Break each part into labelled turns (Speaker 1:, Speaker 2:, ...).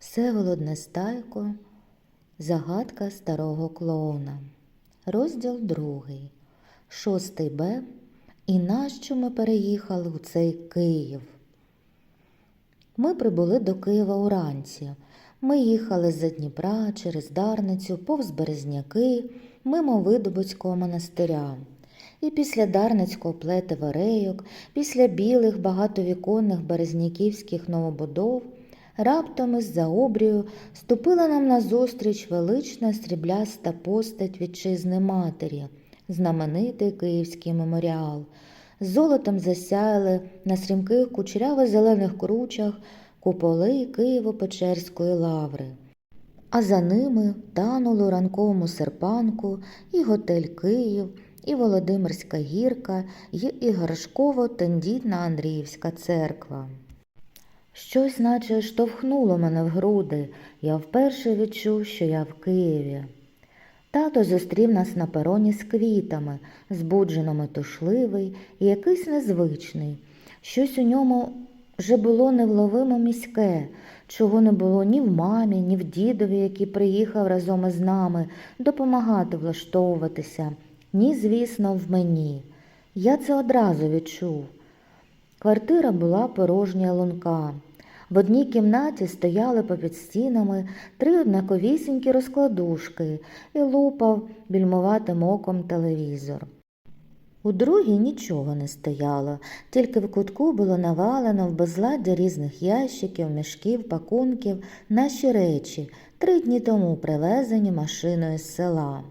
Speaker 1: Всеволод Нестайко Загадка старого клоуна. Розділ другий. Шостий Б. І нащо ми переїхали у цей Київ? Ми прибули до Києва уранці. Ми їхали з-за Дніпра через Дарницю, повз Березняки, мимо Видобицького монастиря. І після Дарницького плетива рейок, після білих багатовіконних березняківських новобудов, раптом із-за обрію ступила нам назустріч велична срібляста постать вітчизни матері, знаменитий київський меморіал. Золотом засяяли на срімких кучеряво-зелених кручах куполи Києво-Печерської лаври. А за ними танули ранковому серпанку і готель Київ, і Володимирська гірка, і Ігоршково-тендітна Андріївська церква. Щось, наче штовхнуло мене в груди. Я вперше відчув, що я в Києві. Тато зустрів нас на пероні з квітами, збуджено метушливий і якийсь незвичний. Щось у ньому вже було невловимо міське, чого не було ні в мамі, ні в дідові, який приїхав разом із нами допомагати влаштовуватися, ні, звісно, в мені. Я це одразу відчув. Квартира була порожня лунка. В одній кімнаті стояли попід стінами три однаковісінькі розкладушки і лупав більмуватим оком телевізор. У другій нічого не стояло, тільки в кутку було навалено в безладдя різних ящиків, мішків, пакунків наші речі, три дні тому привезені машиною з села.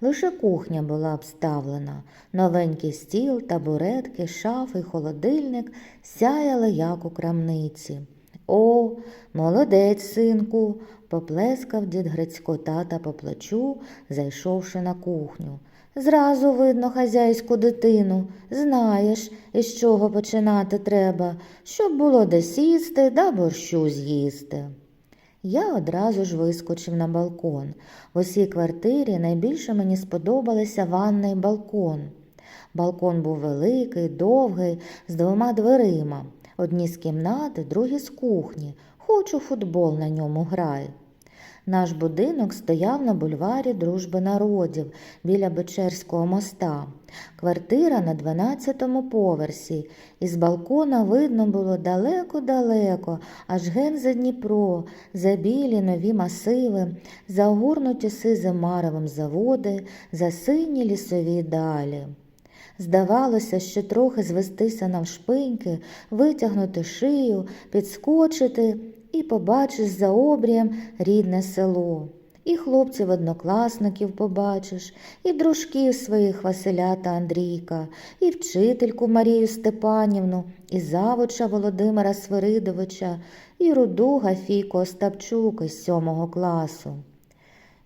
Speaker 1: Лише кухня була обставлена, новенький стіл, табуретки, шафи, холодильник сяяли, як у крамниці. О, молодець, синку, поплескав дід Грицько тата по плечу, зайшовши на кухню. Зразу видно хазяйську дитину, знаєш, із чого починати треба, щоб було де сісти да борщу з'їсти. Я одразу ж вискочив на балкон. В усій квартирі найбільше мені сподобалися ванна й балкон. Балкон був великий, довгий, з двома дверима. Одні з кімнати, другі з кухні. Хочу футбол на ньому грай. Наш будинок стояв на бульварі Дружби народів біля Бечерського моста. Квартира на 12-му поверсі. Із балкона видно було далеко-далеко, аж ген за Дніпро, за білі нові масиви, за огорнуті сизим маревом заводи, за сині лісові далі. Здавалося, що трохи звестися навшпиньки, витягнути шию, підскочити і побачиш за обрієм рідне село. І хлопців однокласників побачиш, і дружків своїх Василя та Андрійка, і вчительку Марію Степанівну, і завуча Володимира Свиридовича, і руду Гафійку Остапчук із сьомого класу.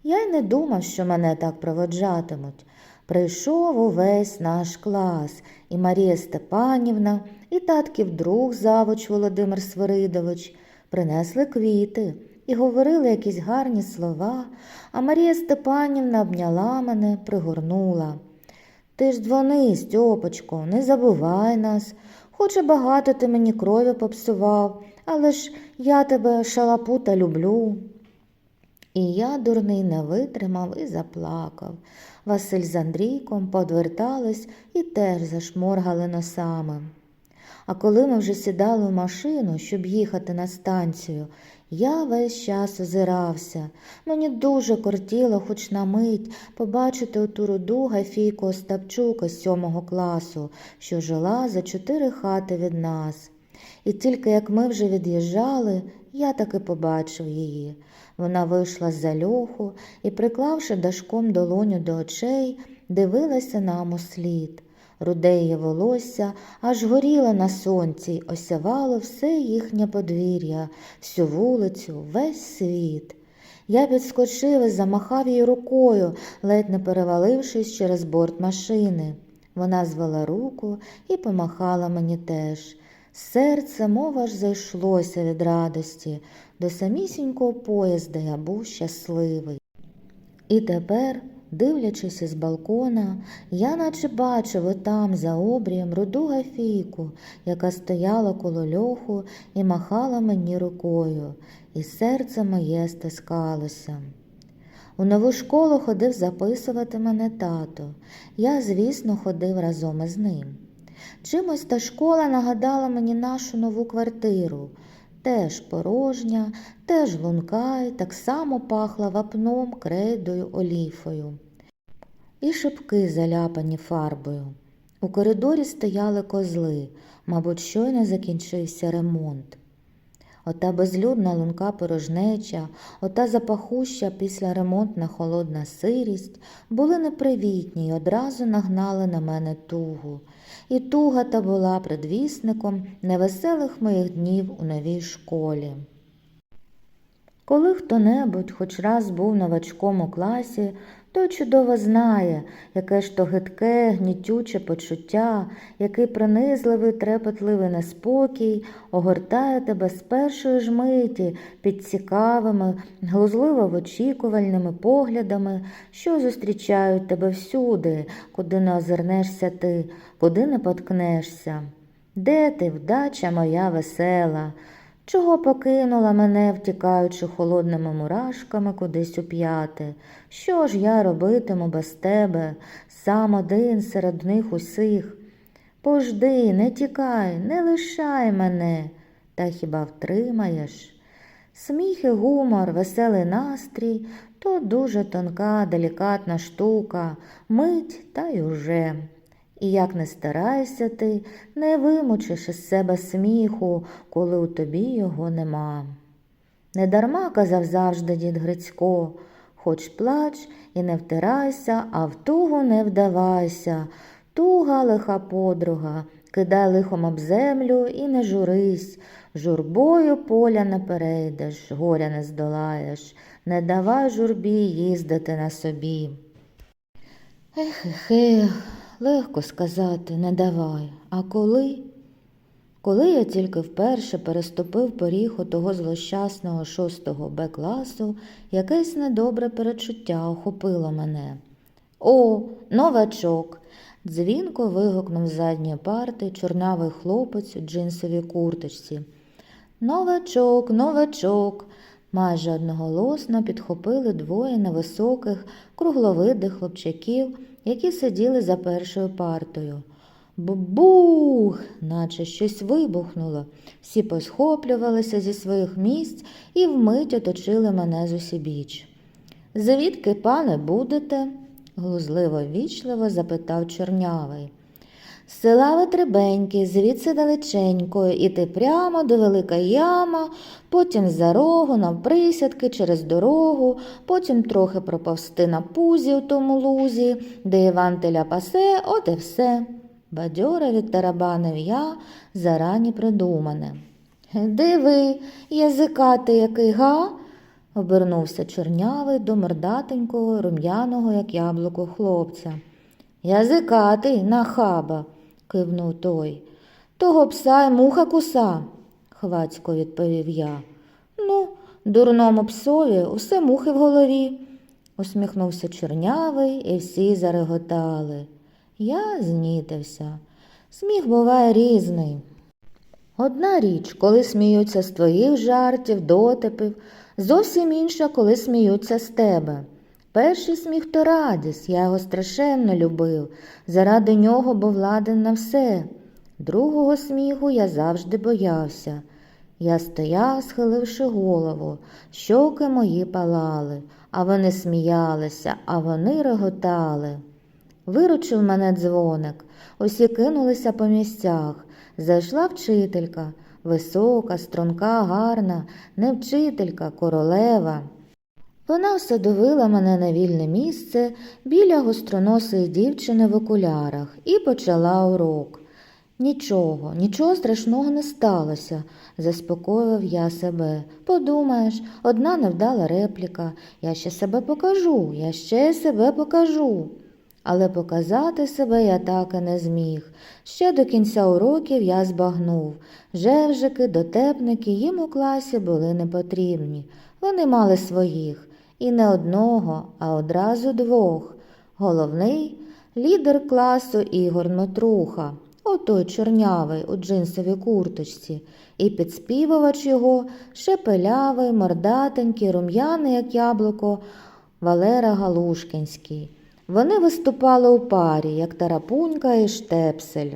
Speaker 1: Я й не думав, що мене так проводжатимуть. Прийшов увесь наш клас, і Марія Степанівна, і татків друг завуч Володимир Свиридович принесли квіти і говорили якісь гарні слова, а Марія Степанівна обняла мене, пригорнула. Ти ж дзвони, Стьопочко, не забувай нас. Хоче багато ти мені крові попсував, але ж я тебе шалапута люблю. І я, дурний, не витримав і заплакав. Василь з Андрійком подвертались і теж зашморгали носами. А коли ми вже сідали в машину, щоб їхати на станцію, я весь час озирався. Мені дуже кортіло, хоч на мить, побачити оту руду Гафійку Остапчука з сьомого класу, що жила за чотири хати від нас. І тільки як ми вже від'їжджали, я таки побачив її. Вона вийшла з-за льоху і, приклавши дашком долоню до очей, дивилася нам у слід. Руде її волосся аж горіло на сонці й осявало все їхнє подвір'я, всю вулицю, весь світ. Я підскочив і замахав їй рукою, ледь не перевалившись через борт машини. Вона звела руку і помахала мені теж. Серце, мов аж зайшлося від радості. До самісінького поїзда я був щасливий. І тепер Дивлячись із балкона, я наче бачив отам за обрієм руду гафійку, яка стояла коло льоху і махала мені рукою, і серце моє стискалося. У нову школу ходив записувати мене тато. Я, звісно, ходив разом із ним. Чимось та школа нагадала мені нашу нову квартиру. Теж порожня, теж лунка й так само пахла вапном, крейдою, оліфою. І шибки заляпані фарбою. У коридорі стояли козли, мабуть, щойно закінчився ремонт. Ота безлюдна лунка порожнеча, ота запахуща після ремонтна холодна сирість були непривітні й одразу нагнали на мене тугу. І туга та була предвісником невеселих моїх днів у новій школі. Коли хто-небудь хоч раз був новачком у класі, той чудово знає, яке ж то гидке, гнітюче почуття, який пронизливий, трепетливий неспокій огортає тебе з першої ж миті під цікавими, глузливо вичікувальними поглядами, що зустрічають тебе всюди, куди не озирнешся ти, куди не поткнешся. Де ти, вдача моя весела? Чого покинула мене, втікаючи холодними мурашками кудись у п'яти? Що ж я робитиму без тебе, сам один серед них усіх? Пожди, не тікай, не лишай мене, та хіба втримаєш? Сміх і гумор, веселий настрій то дуже тонка, делікатна штука, мить та й уже. І як не старайся ти, не вимучиш із себе сміху, коли у тобі його нема. Недарма казав завжди дід Грицько, хоч плач і не втирайся, а в тугу не вдавайся. Туга лиха подруга, кидай лихом об землю і не журись. Журбою поля не перейдеш, горя не здолаєш, не давай журбі їздити на собі. Ех, ех, ех, легко сказати, не давай. А коли? Коли я тільки вперше переступив поріг у того злощасного шостого Б класу, якесь недобре перечуття охопило мене. О, новачок! дзвінко вигукнув з задньої парти чорнавий хлопець у джинсовій курточці. Новачок, новачок. Майже одноголосно підхопили двоє невисоких, кругловидих хлопчаків, які сиділи за першою партою. Бух, наче щось вибухнуло. Всі посхоплювалися зі своїх місць і вмить оточили мене з усібіч. Звідки, пане, будете? глузливо вічливо запитав чорнявий. Села Витребеньки, звідси далеченько, іти прямо до велика яма, потім за рогу, навприсядки, через дорогу, потім трохи проповсти на пузі у тому лузі, де Іван теля пасе, от і все. Бадьора відтарабанив я зарані придумане. Диви, язикати який га? обернувся чорнявий до мордатенького, рум'яного, як яблуко хлопця. Язикатий, нахаба, кивнув той. Того пса й муха куса, хвацько відповів я. Ну, дурному псові усе мухи в голові, усміхнувся чорнявий, і всі зареготали. Я знітився. Сміх буває різний. Одна річ, коли сміються з твоїх жартів, дотипів, зовсім інша, коли сміються з тебе. Перший сміх то радість, я його страшенно любив, заради нього був ладен на все. Другого сміху я завжди боявся. Я стояв, схиливши голову, щоки мої палали, а вони сміялися, а вони реготали. Виручив мене дзвоник, усі кинулися по місцях. Зайшла вчителька, висока, струнка, гарна, не вчителька, королева. Вона всадовила мене на вільне місце біля гостроносої дівчини в окулярах і почала урок. Нічого, нічого страшного не сталося, заспокоїв я себе. Подумаєш, одна невдала репліка. Я ще себе покажу, я ще себе покажу. Але показати себе я так і не зміг. Ще до кінця уроків я збагнув. Жевжики, дотепники їм у класі були не потрібні. Вони мали своїх. І не одного, а одразу двох. Головний лідер класу Ігор Дмитруха, отой чорнявий у джинсовій курточці, і підспівувач його шепелявий, мордатенький, рум'яний, як яблуко, Валера Галушкінський. Вони виступали у парі, як тарапунька і штепсель.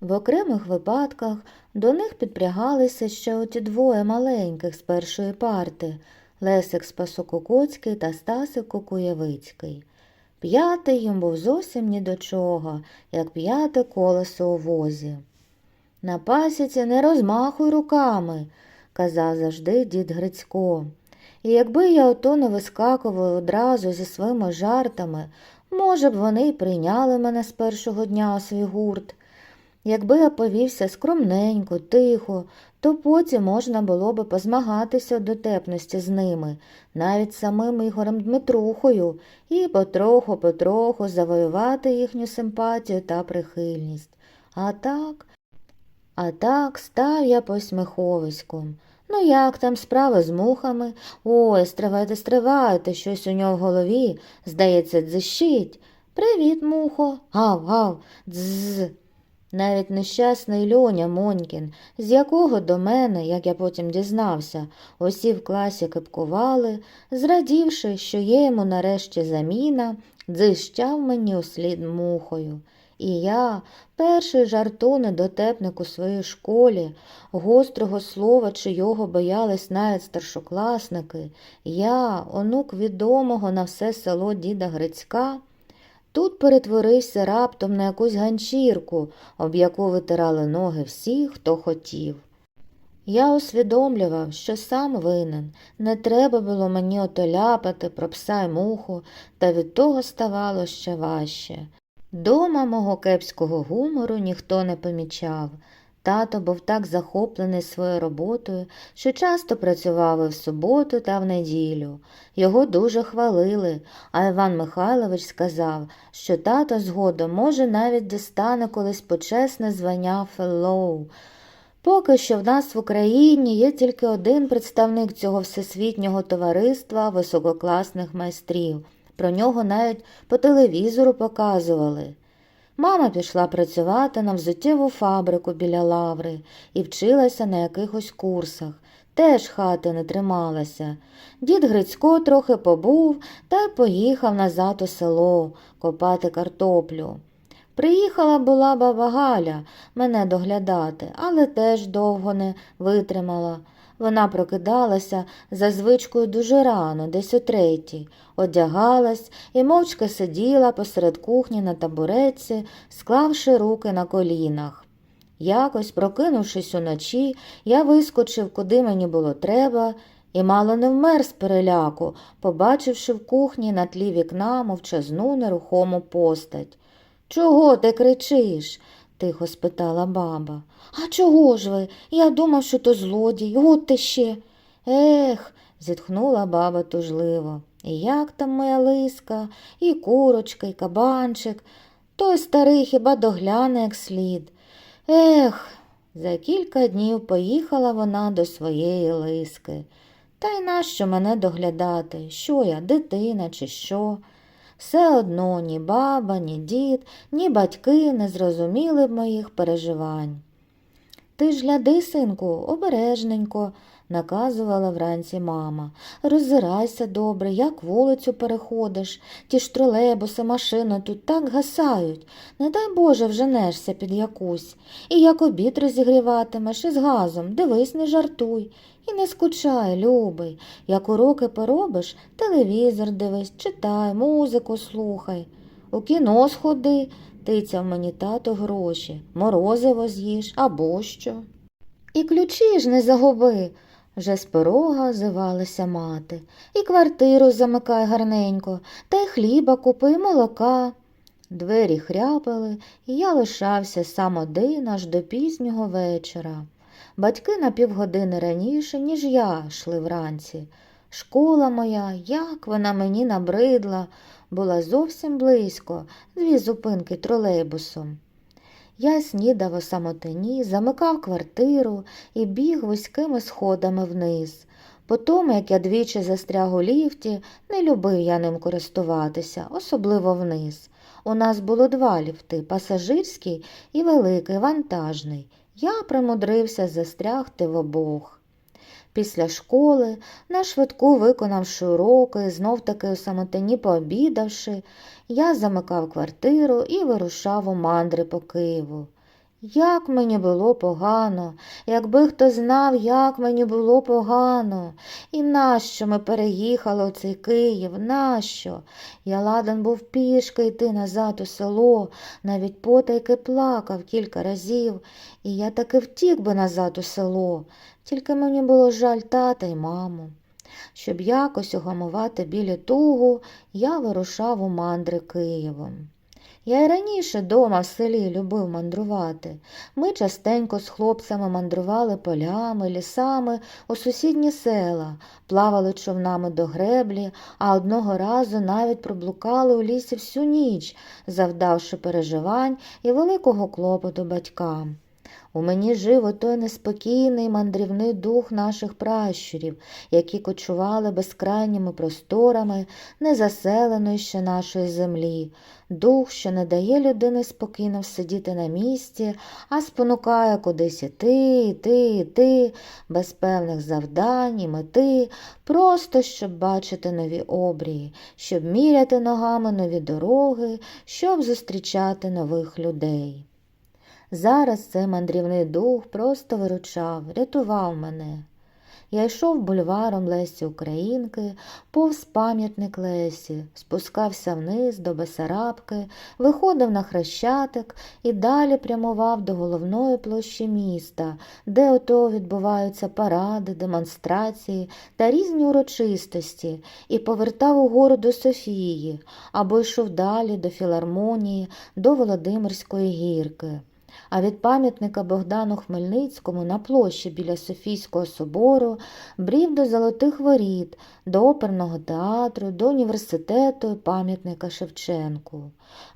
Speaker 1: В окремих випадках до них підпрягалися ще оті двоє маленьких з першої парти Лесик Спасококоцький та Стасик Кукуєвицький. П'ятий їм був зовсім ні до чого, як п'яте колесо у возі. На пасіці не розмахуй руками, казав завжди дід Грицько. І якби я ото не вискакував одразу зі своїми жартами, може б вони й прийняли мене з першого дня у свій гурт. Якби я повівся скромненько, тихо, то потім можна було би позмагатися у дотепності з ними, навіть самим Ігорем Дмитрухою, і потроху-потроху завоювати їхню симпатію та прихильність. А так, а так став я посміховиськом. Ну, як там справи з мухами? Ой, стривайте, стривайте, щось у нього в голові, здається, дзищить. Привіт, мухо. Гав, гав, дзз. Навіть нещасний Льоня Монькін, з якого до мене, як я потім дізнався, усі в класі кипкували, зрадівши, що є йому нарешті заміна, дзищав мені услід мухою. І я, перший жартони дотепник у своїй школі, гострого слова, чийого боялись навіть старшокласники, я, онук відомого на все село діда Грицька, Тут перетворився раптом на якусь ганчірку, об яку витирали ноги всі, хто хотів. Я усвідомлював, що сам винен, не треба було мені ото ляпати про пса й муху, та від того ставало ще важче. Дома мого кепського гумору ніхто не помічав. Тато був так захоплений своєю роботою, що часто працював і в суботу та в неділю. Його дуже хвалили, а Іван Михайлович сказав, що тато згодом може навіть дістане колись почесне звання феллоу. Поки що в нас в Україні є тільки один представник цього всесвітнього товариства висококласних майстрів. Про нього навіть по телевізору показували. Мама пішла працювати на взуттєву фабрику біля лаври і вчилася на якихось курсах. Теж хати не трималася. Дід Грицько трохи побув та й поїхав назад у село копати картоплю. Приїхала була баба Галя мене доглядати, але теж довго не витримала. Вона прокидалася за звичкою дуже рано, десь о третій, одягалась і мовчки сиділа посеред кухні на табуретці, склавши руки на колінах. Якось, прокинувшись уночі, я вискочив, куди мені було треба, і мало не вмер з переляку, побачивши в кухні на тлі вікна мовчазну нерухому постать. Чого ти кричиш? Тихо спитала баба. А чого ж ви? Я думав, що то злодій, от ти ще. Ех, зітхнула баба тужливо. І як там моя лиска, і курочка, і кабанчик. Той старий хіба догляне як слід. Ех, за кілька днів поїхала вона до своєї лиски. Та й нащо мене доглядати? Що я, дитина, чи що? Все одно ні баба, ні дід, ні батьки не зрозуміли б моїх переживань. Ти ж гляди, синку, обережненько, наказувала вранці мама. Роззирайся добре, як вулицю переходиш. Ті ж тролейбуси, машини тут так гасають. Не дай Боже вженешся під якусь. І як обід розігріватимеш із газом, дивись, не жартуй. І не скучай, любий. Як уроки поробиш, телевізор дивись, читай, музику слухай. У кіно сходи, тицяв мені тато гроші, морозиво з'їж або що. І ключі ж не загуби. Вже з порога озивалася мати. І квартиру замикай гарненько, та й хліба купи, і молока. Двері хряпали, і я лишався сам один аж до пізнього вечора. Батьки на півгодини раніше, ніж я, йшли вранці. Школа моя, як вона мені набридла, була зовсім близько, дві зупинки тролейбусом. Я снідав у самотині, замикав квартиру і біг вузькими сходами вниз. По тому, як я двічі застряг у ліфті, не любив я ним користуватися, особливо вниз. У нас було два ліфти пасажирський і великий вантажний. Я примудрився застрягти в обох. Після школи, на швидку виконавши уроки, знов таки у самотині пообідавши, я замикав квартиру і вирушав у мандри по Києву. Як мені було погано, якби хто знав, як мені було погано, і нащо ми переїхали у цей Київ, нащо? Я ладен був пішки йти назад у село, навіть потайки плакав кілька разів, і я таки втік би назад у село, тільки мені було жаль тата й маму. Щоб якось угамувати білі тугу, я вирушав у мандри Києвом. Я й раніше дома в селі любив мандрувати. Ми частенько з хлопцями мандрували полями, лісами у сусідні села, плавали човнами до греблі, а одного разу навіть проблукали у лісі всю ніч, завдавши переживань і великого клопоту батькам. У мені жив отой неспокійний мандрівний дух наших пращурів, які кочували безкрайніми просторами незаселеної ще нашої землі, дух, що не дає людини спокійно сидіти на місці, а спонукає кудись іти, іти, іти, без певних завдань і мети, просто щоб бачити нові обрії, щоб міряти ногами нові дороги, щоб зустрічати нових людей. Зараз цей мандрівний дух просто виручав, рятував мене. Я йшов бульваром Лесі Українки, повз пам'ятник Лесі, спускався вниз до Бесарабки, виходив на хрещатик і далі прямував до головної площі міста, де ото відбуваються паради, демонстрації та різні урочистості, і повертав угору до Софії або йшов далі до філармонії, до Володимирської гірки. А від пам'ятника Богдану Хмельницькому на площі біля Софійського собору брів до Золотих Воріт, до оперного театру, до університету і пам'ятника Шевченку.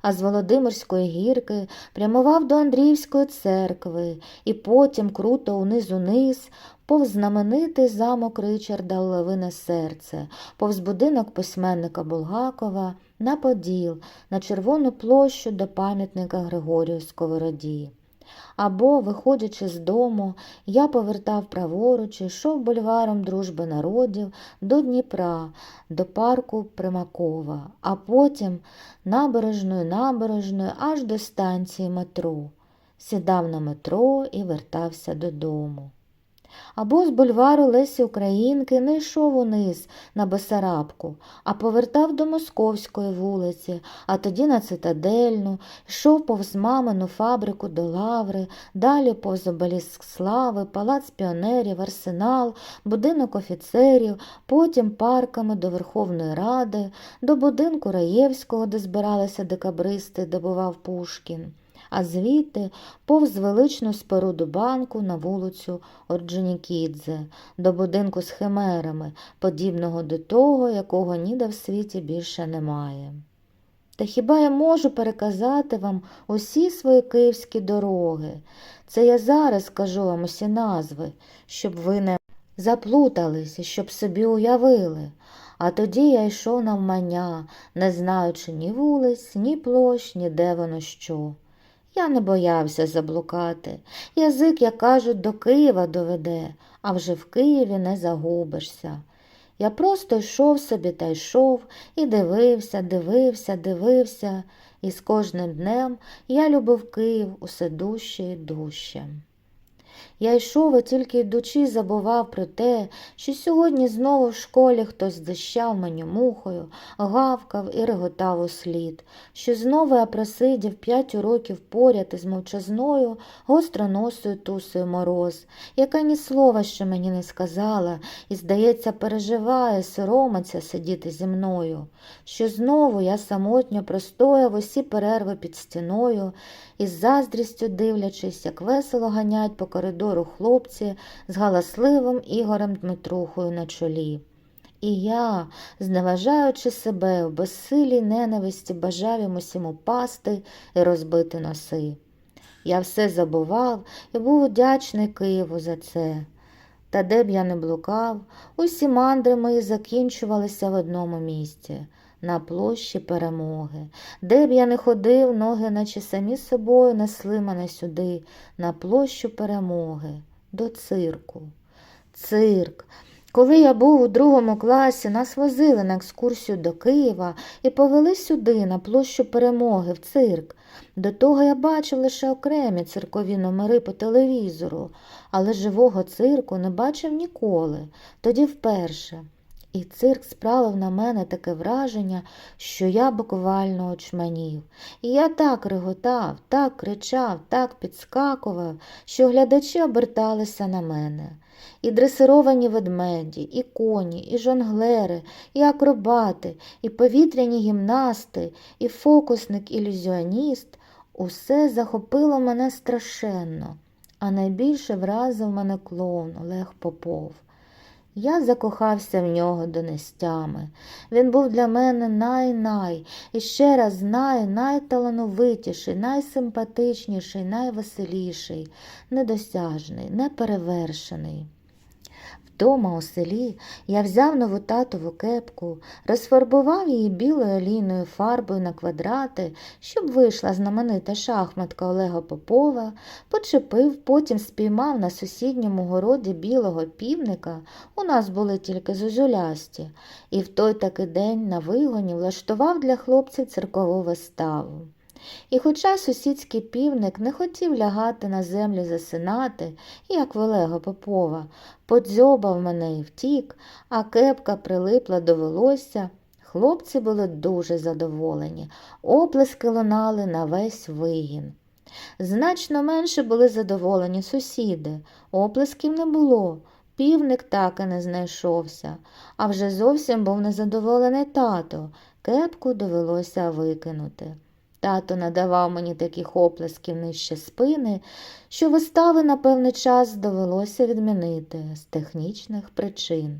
Speaker 1: А з Володимирської гірки прямував до Андріївської церкви і потім круто униз-униз, повз знаменитий замок Ричарда Левине серце, повз будинок письменника Булгакова, на Поділ, на Червону площу до пам'ятника Григорію Сковороді. Або, виходячи з дому, я повертав праворуч йшов бульваром дружби народів до Дніпра, до парку Примакова, а потім набережною набережною аж до станції метро. Сідав на метро і вертався додому. Або з бульвару Лесі Українки не йшов униз на Бесарабку, а повертав до Московської вулиці, а тоді на цитадельну, йшов повз мамину фабрику до Лаври, далі повз обеліск Слави, палац піонерів, арсенал, будинок офіцерів, потім парками до Верховної Ради, до будинку Раєвського, де збиралися декабристи, де бував Пушкін а звідти повз величну споруду банку на вулицю Орджонікідзе, до будинку з химерами, подібного до того, якого ніде в світі більше немає. Та хіба я можу переказати вам усі свої київські дороги? Це я зараз кажу вам усі назви, щоб ви не заплуталися, щоб собі уявили. А тоді я йшов навмання, не знаючи ні вулиць, ні площ, ні де воно що. Я не боявся заблукати. Язик, як кажуть, до Києва доведе, а вже в Києві не загубишся. Я просто йшов собі та йшов і дивився, дивився, дивився, і з кожним днем я любив Київ усе дужче і дужче. Я йшов і тільки йдучи, забував про те, що сьогодні знову в школі хтось здищав мені мухою, гавкав і реготав у слід, що знову я просидів п'ять уроків поряд із мовчазною, гостроносою тусою мороз, яка ні слова ще мені не сказала, і, здається, переживає, соромиться сидіти зі мною, що знову я самотньо простояв усі перерви під стіною, із заздрістю дивлячись, як весело ганять по коридору хлопці з галасливим Ігорем Дмитрухою на чолі. І я, зневажаючи себе в безсилій ненависті, бажав їм усім упасти і розбити носи. Я все забував і був вдячний Києву за це. Та де б я не блукав, усі мандри мої закінчувалися в одному місці на площі перемоги. Де б я не ходив, ноги, наче самі собою несли мене сюди, на площу перемоги, до цирку. Цирк. Коли я був у другому класі, нас возили на екскурсію до Києва і повели сюди, на площу перемоги, в цирк. До того я бачив лише окремі циркові номери по телевізору, але живого цирку не бачив ніколи, тоді вперше. І цирк справив на мене таке враження, що я буквально очманів. І я так реготав, так кричав, так підскакував, що глядачі оберталися на мене. І дресировані ведмеді, і коні, і жонглери, і акробати, і повітряні гімнасти, і фокусник-ілюзіоніст усе захопило мене страшенно, а найбільше вразив мене клоун Олег Попов. Я закохався в нього до нестями. Він був для мене най-най, і ще раз най найталановитіший, найсимпатичніший, найвеселіший, недосяжний, неперевершений. Вдома у селі я взяв нову татову кепку, розфарбував її білою олійною фарбою на квадрати, щоб вийшла знаменита шахматка Олега Попова, почепив, потім спіймав на сусідньому городі білого півника, у нас були тільки зозулясті, і в той таки день на вигоні влаштував для хлопців циркову виставу. І хоча сусідський півник не хотів лягати на землю засинати, як в Олега Попова, подзьобав мене і втік, а кепка прилипла до волосся, хлопці були дуже задоволені, оплески лунали на весь вигін. Значно менше були задоволені сусіди, оплесків не було. Півник так і не знайшовся, а вже зовсім був незадоволений тато, кепку довелося викинути. Тато надавав мені таких оплесків нижче спини, що вистави на певний час довелося відмінити з технічних причин.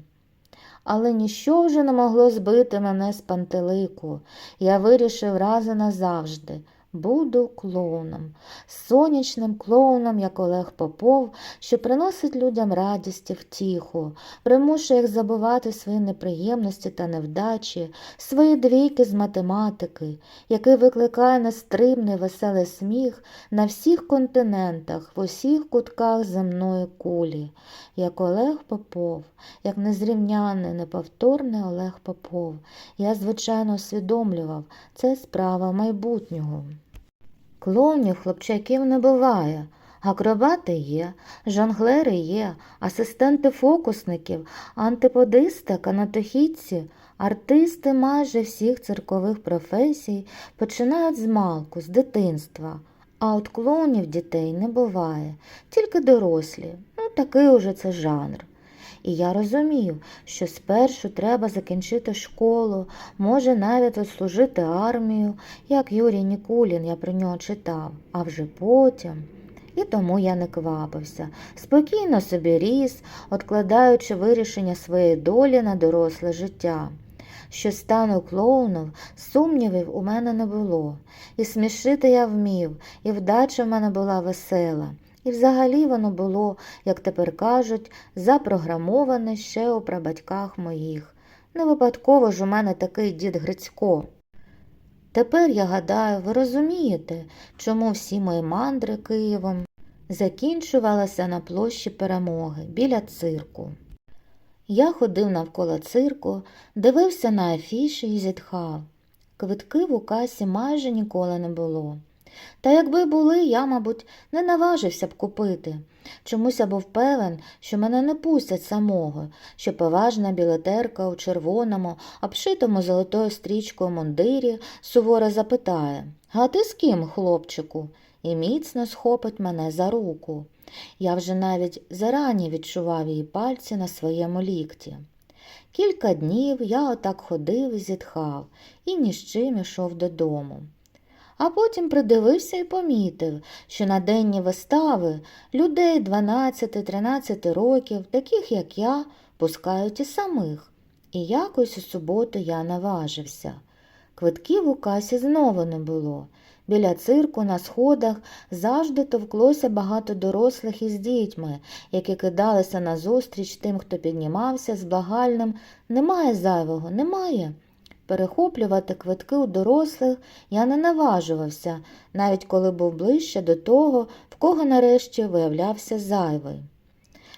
Speaker 1: Але ніщо вже не могло збити мене з пантелику. Я вирішив раз і назавжди. Буду клоуном, сонячним клоуном, як Олег Попов, що приносить людям радість і втіху, примушує їх забувати свої неприємності та невдачі, свої двійки з математики, який викликає нестримний веселий сміх на всіх континентах, в усіх кутках земної кулі, як Олег Попов, як незрівняний, неповторний Олег Попов. Я, звичайно, усвідомлював, це справа майбутнього. Клоунів хлопчаків не буває. Акробати є, жонглери є, асистенти фокусників, антиподисти, канатохідці, артисти майже всіх циркових професій починають з малку, з дитинства. А от клоунів дітей не буває, тільки дорослі. Ну, такий уже це жанр. І я розумів, що спершу треба закінчити школу, може навіть відслужити армію, як Юрій Нікулін, я про нього читав, а вже потім. І тому я не квапився, спокійно собі ріс, откладаючи вирішення своєї долі на доросле життя. Що стану клоуном, сумнівів у мене не було. І смішити я вмів, і вдача в мене була весела. І взагалі воно було, як тепер кажуть, запрограмоване ще у прабатьках моїх. Не випадково ж у мене такий дід Грицько. Тепер, я гадаю, ви розумієте, чому всі мої мандри Києвом закінчувалися на площі перемоги біля цирку. Я ходив навколо цирку, дивився на афіші і зітхав. Квитків у касі майже ніколи не було. Та якби були, я, мабуть, не наважився б купити. Чомусь я був певен, що мене не пустять самого, що поважна білетерка у червоному, обшитому золотою стрічкою мундирі суворо запитає А ти з ким, хлопчику? і міцно схопить мене за руку. Я вже навіть зарані відчував її пальці на своєму лікті. Кілька днів я отак ходив і зітхав і ні з чим ішов додому. А потім придивився і помітив, що на денні вистави людей 12-13 років, таких як я, пускають і самих. І якось у суботу я наважився. Квитків у касі знову не було. Біля цирку на сходах завжди товклося багато дорослих із дітьми, які кидалися назустріч тим, хто піднімався з благальним Немає зайвого, немає. Перехоплювати квитки у дорослих я не наважувався, навіть коли був ближче до того, в кого нарешті виявлявся зайвий.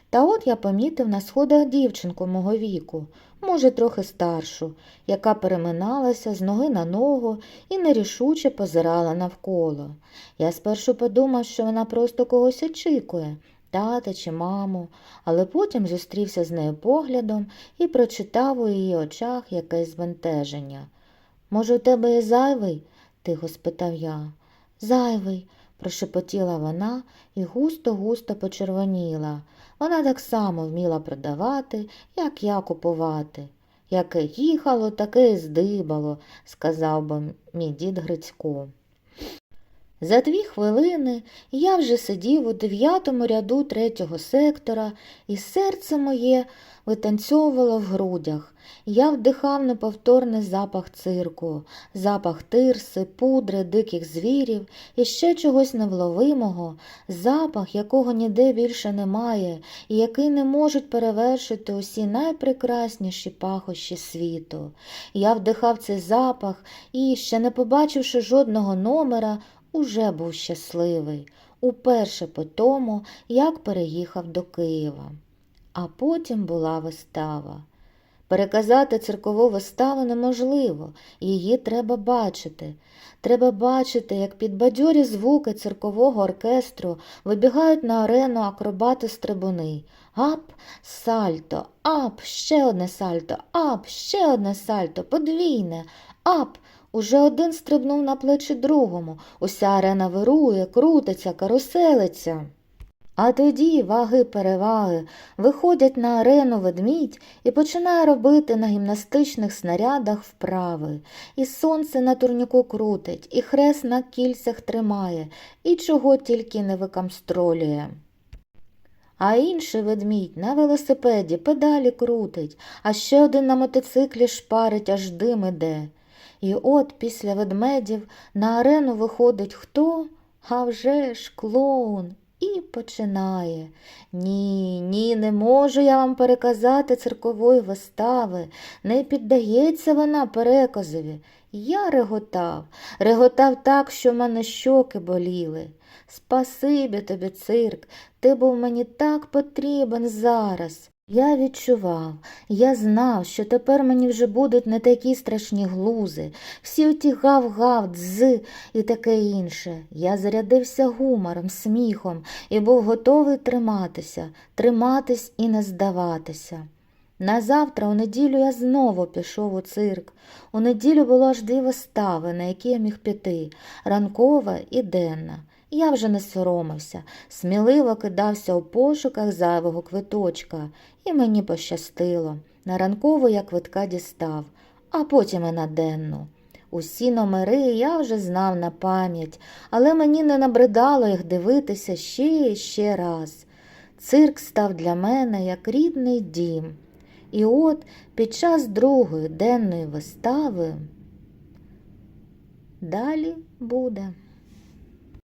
Speaker 1: Та от я помітив на сходах дівчинку мого віку, може, трохи старшу, яка переминалася з ноги на ногу і нерішуче позирала навколо. Я спершу подумав, що вона просто когось очікує, тата чи маму, але потім зустрівся з нею поглядом і прочитав у її очах якесь збентеження. Може, у тебе є зайвий? тихо спитав я. Зайвий, прошепотіла вона і густо-густо почервоніла. Вона так само вміла продавати, як я купувати. Яке їхало, таке й здибало, сказав би мій дід Грицько. За дві хвилини я вже сидів у дев'ятому ряду третього сектора, і серце моє витанцьовувало в грудях. Я вдихав неповторний запах цирку, запах тирси, пудри, диких звірів і ще чогось невловимого, запах, якого ніде більше немає, і який не можуть перевершити усі найпрекрасніші пахощі світу. Я вдихав цей запах і, ще не побачивши жодного номера, уже був щасливий, уперше по тому, як переїхав до Києва. А потім була вистава. Переказати циркову виставу неможливо, її треба бачити. Треба бачити, як під бадьорі звуки циркового оркестру вибігають на арену акробати стрибуни. Ап, сальто, ап, ще одне сальто, ап, ще одне сальто, подвійне, ап. Уже один стрибнув на плечі другому. Уся арена вирує, крутиться, каруселиться. А тоді ваги переваги виходять на арену ведмідь і починає робити на гімнастичних снарядах вправи. І сонце на турніку крутить, і хрест на кільцях тримає, і чого тільки не викамстролює. А інший ведмідь на велосипеді педалі крутить, а ще один на мотоциклі шпарить, аж дим іде. І от після ведмедів на арену виходить хто? А вже ж клоун. І починає. Ні, ні, не можу я вам переказати циркової вистави. Не піддається вона переказові. Я реготав, реготав так, що в мене щоки боліли. Спасибі тобі, цирк, ти був мені так потрібен зараз. Я відчував, я знав, що тепер мені вже будуть не такі страшні глузи, всі оті гав-гав, дз і таке інше. Я зарядився гумором, сміхом і був готовий триматися, триматись і не здаватися. Назавтра, у неділю, я знову пішов у цирк. У неділю було аж дві вистави, на які я міг піти ранкова і денна. Я вже не соромився, сміливо кидався у пошуках зайвого квиточка, і мені пощастило. На ранкову я квитка дістав, а потім і на денну. Усі номери я вже знав на пам'ять, але мені не набридало їх дивитися ще і ще раз. Цирк став для мене як рідний дім. І от під час другої денної вистави далі буде.